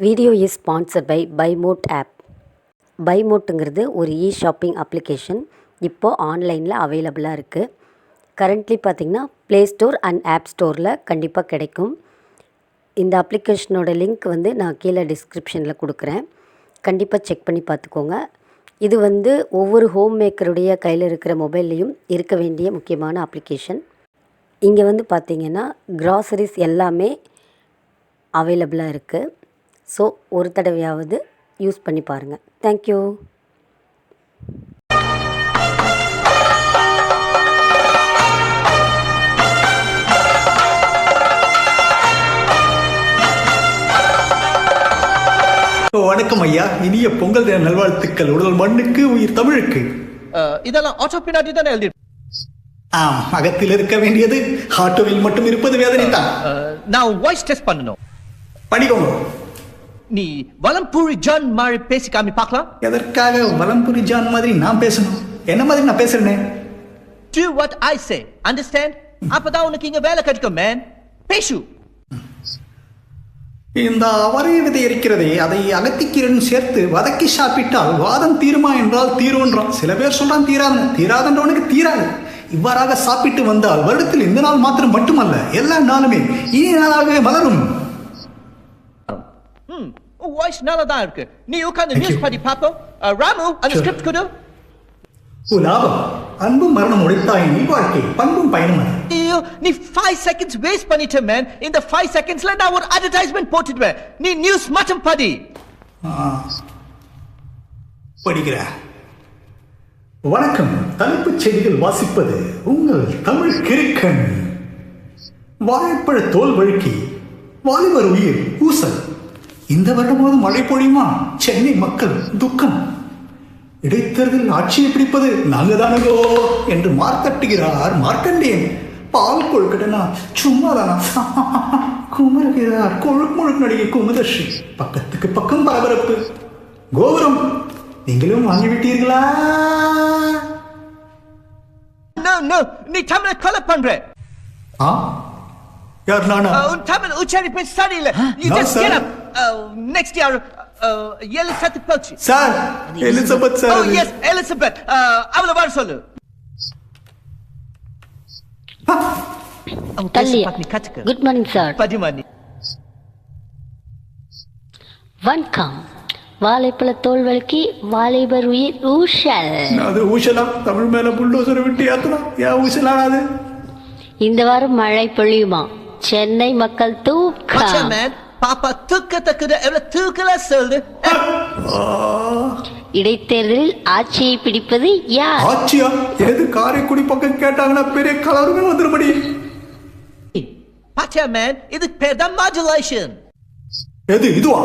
Video is sponsored by Bymode app பைமோட்டுங்கிறது ஒரு e shopping application இப்போது ஆன்லைனில் அவைலபிளாக இருக்குது கரண்ட்லி பார்த்திங்கன்னா ப்ளே ஸ்டோர் அண்ட் ஆப் ஸ்டோரில் கண்டிப்பாக கிடைக்கும். இந்த அப்ளிகேஷனோட லிங்க் வந்து நான் கீழே டிஸ்கிரிப்ஷனில் கொடுக்குறேன். கண்டிப்பாக செக் பண்ணி பார்த்துக்கோங்க. இது வந்து ஒவ்வொரு ஹோம் மேக்கருடைய கையில் இருக்கிற மொபைல்லையும் இருக்க வேண்டிய முக்கியமான அப்ளிகேஷன் இங்கே வந்து பார்த்தீங்கன்னா கிராசரிஸ் எல்லாமே அவைலபிளாக இருக்குது ஸோ ஒரு தடவையாவது யூஸ் பண்ணி பாருங்கள் தேங்க்யூ வணக்கம் ஐயா. இனிய பொங்கல் தின நல்வாழ்த்துக்கள். உடல் மண்ணுக்கு உயிர் தமிழுக்கு. இதெல்லாம் ஆட்டோ பின்னாடி தானே எழுதி ஆம் அகத்தில் இருக்க வேண்டியது ஆட்டோவில் மட்டும் இருப்பது வேதனை தான் நான் வாய்ஸ் டெஸ்ட் பண்ணணும். படிக்கோங்க. நீ வலம்பூரி ஜான் மாதிரி பேசி காமி பார்க்கலாம். எதற்காக வலம்புரி ஜான் மாதிரி நான் பேசணும்? என்ன மாதிரி நான் பேசுறேனே? Do what I say understand? அப்பதான் உனக்கு இங்க வேலை கிடைக்கும் மேன் பேசு. இந்த அவரை விதை இருக்கிறதே அதை அகத்திக்கீரன் சேர்த்து வதக்கி சாப்பிட்டால் வாதம் தீருமா என்றால் தீருன்றான் சில பேர் சொல்றான் தீராது தீராதன்றவனுக்கு தீராது. இவ்வாறாக சாப்பிட்டு வந்தால் வருடத்தில் இந்த நாள் மாத்திரம் மட்டுமல்ல எல்லா நாளுமே இனிய நாளாகவே மலரும். வாய்ஸ் நல்லா தான் இருக்கு. நீ Thank நியூஸ். படி பார்ப்போம். அஹ், ராமு அந்த. ஸ்கிரிப்ட் கொடு. லாபம். அன்பும் மரணம் உடைத்தாய் நீ வாழ்க்கை. பண்பும் பயனும் ஐயோ நீ ஃபைவ் செகண்ட்ஸ் வேஸ்ட் பண்ணிட்ட மேன் இந்த ஃபைவ் செகண்ட்ஸ்ல நான் ஒரு அட்வர்டைஸ்மெண்ட் போட்டுடுவேன். நீ நியூஸ் மட்டும் படி. படிக்கிற. வணக்கம். தலைப்புச் செய்திகள் வாசிப்பது உங்கள் தமிழ் கிறுக்கன். வாழைப்பழ தோல் வழுக்கி வாலிபர் உயிர் ஊசல். இந்த வருடமாவது மழை பொழியுமா? சென்னை மக்கள் துக்கம். இடைத்தேர்தல் ஆட்சியை பிடிப்பது நாங்க தானகோ என்று மார்த்தட்டுகிறார் மார்க்கண்டேன் பால் கொழுக்கட்டனா சும்மா தானா குமருகிறார் கொழுக்கு முழுக்கு நடிகை குமுதஸ்ரீ பக்கத்துக்கு பக்கம் பரபரப்பு. கோபுரம். நீங்களும் வாங்கிவிட்டீர்களா? நோ தமிழை கொலை பண்ற. ஆ? யார் நானா? உன் தமிழ் உச்சரிப்பு சரியில்லை. நெக்ஸ்ட் இயர் ஏழு சத்து போச்சு sir Elizabeth oh sir yes Elizabeth அவளை வர சொல்லு குட் மார்னிங் சார் பதிமணி வணக்கம். வாழைப்பழ தோல் வழுக்கி வாலிபர் உயிர் ஊஷல் அது ஊசலா? தமிழ் மேல புல்லோசரை விட்டு ஏத்தனா? ஏன் ஊசலாகாது இந்த வாரம் மழை பொழியுமா? சென்னை மக்கள் தூக்கம். பாப்பா தூக்கத்தக்குது. எவ்வளவு தூக்கல சொல்லு இடைத்தேர்தலில் ஆட்சியை பிடிப்பது யார்? ஆச்சியா எது காரைக்குடி பக்கம் கேட்டாங்கன்னா பெரிய கலருமே வந்துருமடி. பாச்சா மேன் இதுக்கு பேர் தான் மாடுலேஷன் எது இதுவா?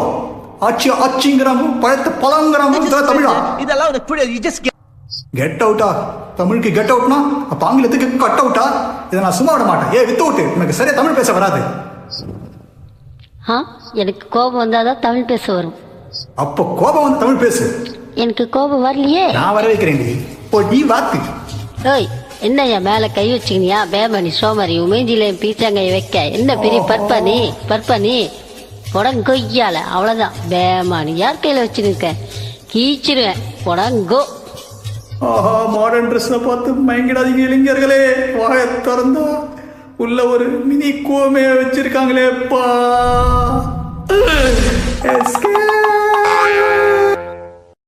ஆச்சியா ஆச்சிங்கிறாங்க பழத்த பழங்கிறாங்க தமிழா? இதெல்லாம் உனக்கு புரியாது. யூ ஜஸ்ட் கெட் அவுட்டா தமிழுக்கு கெட் அவுட்னா அப்ப ஆங்கிலத்துக்கு கட் அவுட்டா இதை நான் சும்மா விட மாட்டேன். ஏ வித் அவுட் எனக்கு சரியா தமிழ் பேச வராது. ஆ? எனக்கு கோபம் வந்தாதான் தமிழ் பேச வரும். அப்போ கோபம் வந்து தமிழ் பேசு. எனக்கு கோபம் வரலையே. நான் வர வைக்கிறேன் இப்போ நீ வாத்து ஓய் என்னய்யா மேல கை வச்சுக்கினியா? பேமணி சோமரி உமேஞ்சில பீச்சாங்கை வைக்க. என்ன பெரிய பற்பா நீ? பற்பா நீ? கொடங்கொய்யால அவ்வளவுதான். பேமானி யார் கையில வச்சுருக்க? கீச்சிருவேன். கொடங்கோ ஆஹா மாடர்ன் ட்ரெஸ்ல பார்த்து மயங்கிடாதீங்க இளைஞர்களே. வாய திறந்தா. உள்ள ஒரு மினி கோமைய வச்சிருக்காங்களே பா எஸ்கே